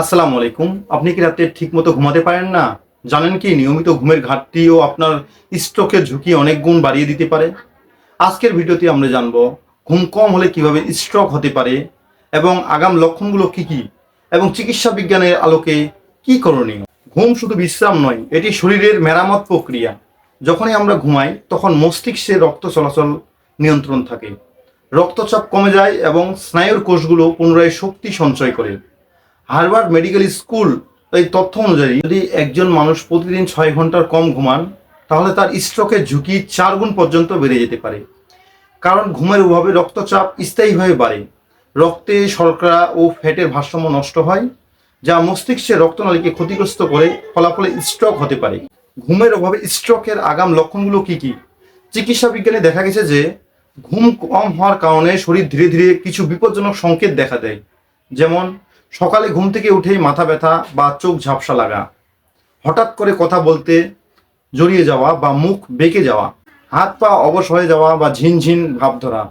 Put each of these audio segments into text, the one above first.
আসসালামু আলাইকুম। আপনি কি রাতে ঠিকমতো ঘুমাতে পারেন না? জানেন কি, নিয়মিত ঘুমের ঘাটতিও আপনার স্ট্রোকের ঝুঁকি অনেক গুণ বাড়িয়ে দিতে পারে। আজকের ভিডিওতে আমরা জানব, ঘুম কম হলে কীভাবে স্ট্রোক হতে পারে এবং আগাম লক্ষণগুলো কি কি এবং চিকিৎসা বিজ্ঞানের আলোকে কি করণীয়? ঘুম শুধু বিশ্রাম নয়, এটি শরীরের মেরামত প্রক্রিয়া। যখনই আমরা ঘুমাই, তখন মস্তিষ্কে রক্ত চলাচল নিয়ন্ত্রণ থাকে। রক্তচাপ কমে যায় এবং স্নায়ুর কোষগুলো পুনরায় শক্তি সঞ্চয় করে। হার্ভার্ড মেডিকেল স্কুল এই তথ্য অনুযায়ী যদি একজন মানুষ প্রতিদিন ছয় ঘণ্টার কম ঘুমান, তাহলে তার স্ট্রোকের ঝুঁকি চার গুণ পর্যন্ত বেড়ে যেতে পারে। কারণ ঘুমের অভাবে রক্তচাপ স্থায়ীভাবে বাড়ে। রক্তে শর্করা ও ফ্যাটের ভারসাম্য নষ্ট হয়, যা মস্তিষ্কে রক্তনালীকে ক্ষতিগ্রস্ত করে, ফলাফলে স্ট্রোক হতে পারে। ঘুমের অভাবে স্ট্রোকের আগাম লক্ষণগুলো কি কি? চিকিৎসা বিজ্ঞানে দেখা গেছে যে, ঘুম কম হওয়ার কারণে শরীর ধীরে ধীরে কিছু বিপজ্জনক সংকেত দেখা দেয়। যেমন সকালে ঘুম থেকে উঠেই মাথা ব্যথা বা চোখ ঝাপসা লাগা। হঠাৎ করে কথা বলতে জড়িয়ে যাওয়া বা মুখ বেঁকে যাওয়া, হাত পা অবশ হয়ে যাওয়া বা ঝিনঝিন ভাব ধরা,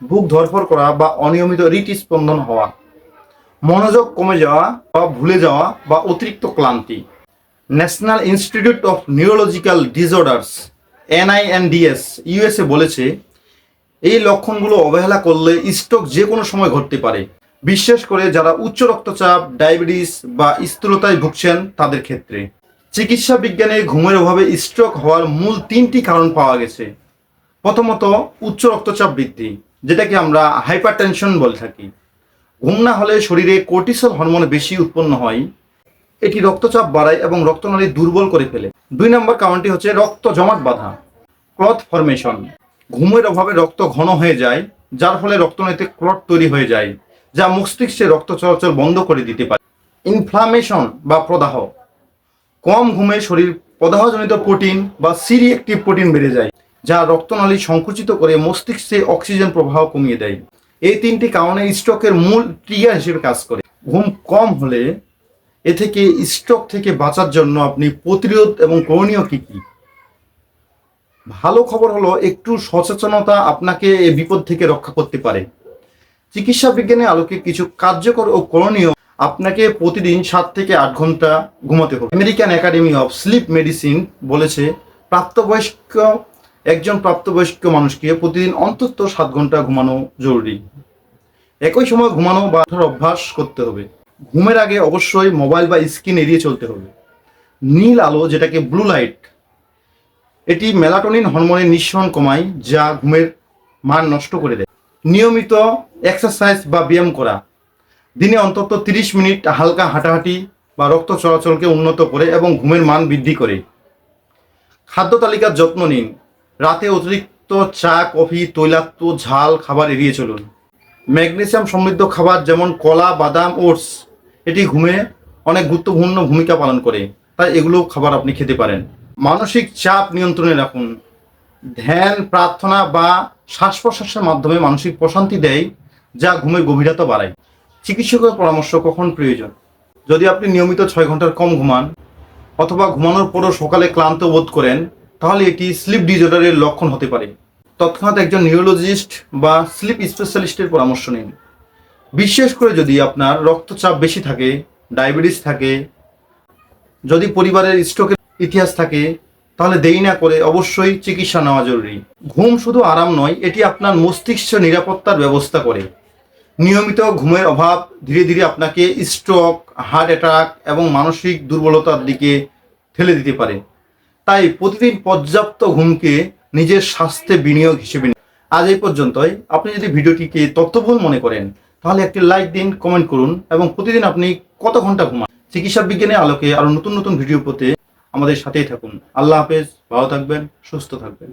বুক ধরফর করা বা অনিয়মিত হৃৎস্পন্দন হওয়া, মনোযোগ কমে যাওয়া বা ভুলে যাওয়া বা অতিরিক্ত ক্লান্তি। National Institute of Neurological Disorders, NINDS, USA বলেছে, এই লক্ষণগুলো অবহেলা করলে স্ট্রোক যে কোনো সময় ঘটতে পারে। বিশেষ করে যারা উচ্চ রক্তচাপ, ডায়াবেটিস বা স্থূলতায় ভুগছেন তাদের ক্ষেত্রে। চিকিৎসা বিজ্ঞানে ঘুমের অভাবে স্ট্রোক হওয়ার মূল তিনটি কারণ পাওয়া গেছে। প্রথমত, উচ্চ রক্তচাপ বৃদ্ধি, যেটাকে আমরা হাইপারটেনশন বলে থাকি। ঘুম না হলে শরীরে কোর্টিসল হরমোন বেশি উৎপন্ন হয়। এটি রক্তচাপ বাড়ায় এবং রক্তনালী দুর্বল করে ফেলে। দুই নম্বর কারণটি হচ্ছে রক্ত জমাট বাঁধা, ক্লথ ফরমেশন। ঘুমের অভাবে রক্ত ঘন হয়ে যায়, যার ফলে রক্তনালীতে ক্লট তৈরি হয়ে যায়। যা মস্তিষ্কে রক্ত চলাচল বন্ধ করে দিতে পারে। ইনফ্লামেশন বা প্রদাহ। কম ঘুমে শরীর প্রদাহজনিত প্রোটিন বা সিরিয়েক্টিভ প্রোটিন বেড়ে যায়, যা রক্তনালী সংকুচিত করে মস্তিষ্কে অক্সিজেন প্রবাহ কমিয়ে দেয়। এই তিনটি কারণে স্ট্রোকের মূল ট্রিগার হিসেবে কাজ করে। ঘুম কম হলে এ থেকে স্ট্রোক থেকে বাঁচার জন্য আপনি প্রতিরোধ এবং করণীয় কি কি? ভালো খবর হলো, একটু সচেতনতা আপনাকে এই বিপদ থেকে রক্ষা করতে পারে। চিকিৎসা বিজ্ঞানের আলোকে কিছু কার্যকর ও করণীয় আপনাকে প্রতিদিন সাত থেকে আট ঘণ্টা ঘুমাতে হবে। American Academy of Sleep Medicine বলেছে, প্রাপ্তবয়স্ক, একজন প্রাপ্তবয়স্ক মানুষকে প্রতিদিন অন্তত সাত ঘণ্টা ঘুমানো জরুরি। একই সময় ঘুমানো বা অভ্যাস করতে হবে। ঘুমের আগে অবশ্যই মোবাইল বা স্ক্রিন এড়িয়ে চলতে হবে। নীল আলো, যেটাকে ব্লু লাইট এটি মেলাটোনিন হরমোনের নিঃসরণ কমায়, যা ঘুমের মান নষ্ট করে দেয়। নিয়মিত এক্সারসাইজ বা ব্যায়াম করা। দিনে অন্তত তিরিশ মিনিট হালকা হাঁটাহাঁটি বা রক্ত চলাচলকে উন্নত করে এবং ঘুমের মান বৃদ্ধি করে। খাদ্য তালিকার যত্ন নিন। রাতে অতিরিক্ত চা, কফি, তৈলাক্ত ঝাল খাবার এড়িয়ে চলুন। ম্যাগনেসিয়াম সমৃদ্ধ খাবার যেমন কলা, বাদাম, ওটস, এটি ঘুমে অনেক গুরুত্বপূর্ণ ভূমিকা পালন করে। তাই এগুলো খাবার আপনি খেতে পারেন। মানসিক চাপ নিয়ন্ত্রণে রাখুন। ধ্যান, প্রার্থনা বা শ্বাস প্রশ্বাসের মাধ্যমে মানসিক প্রশান্তি দেয়, যা ঘুমের গভীরতা বাড়ায়। চিকিৎসকের পরামর্শ কখন প্রয়োজন? যদি আপনি নিয়মিত ছয় ঘণ্টার কম ঘুমান, অথবা ঘুমানোর পরও সকালে ক্লান্ত বোধ করেন, তাহলে এটি স্লিপ ডিজর্ডারের লক্ষণ হতে পারে। তৎক্ষণাৎ একজন নিউরোলজিস্ট বা স্লিপ স্পেশালিস্টের পরামর্শ নিন। বিশেষ করে যদি আপনার রক্তচাপ বেশি থাকে, ডায়াবেটিস থাকে, যদি পরিবারের স্ট্রোকের ইতিহাস থাকে তাহলে দেরি না করে অবশ্যই চিকিৎসা নেওয়া জরুরি। ঘুম শুধু আরাম নয়, এটি আপনার মস্তিষ্ক নিরাপত্তার ব্যবস্থা করে। নিয়মিত ঘুমের অভাব ধীরে ধীরে আপনাকে স্ট্রোক হার্ট অ্যাটাক এবং মানসিক দুর্বলতার দিকে ঠেলে দিতে পারে। তাই প্রতিদিন পর্যাপ্ত ঘুমকে নিজের স্বাস্থ্যে বিনিয়োগ হিসেবে। আজ এই পর্যন্তই। আপনি যদি ভিডিওটিকে তথ্যবহুল মনে করেন, তাহলে একটি লাইক দিন কমেন্ট করুন এবং প্রতিদিন আপনি কত ঘণ্টা ঘুমান। চিকিৎসা বিজ্ঞানের আলোকে আরও নতুন নতুন ভিডিও পেতে আমাদের সাথেই থাকুন। আল্লাহ হাফেজ ভালো থাকবেন সুস্থ থাকবেন।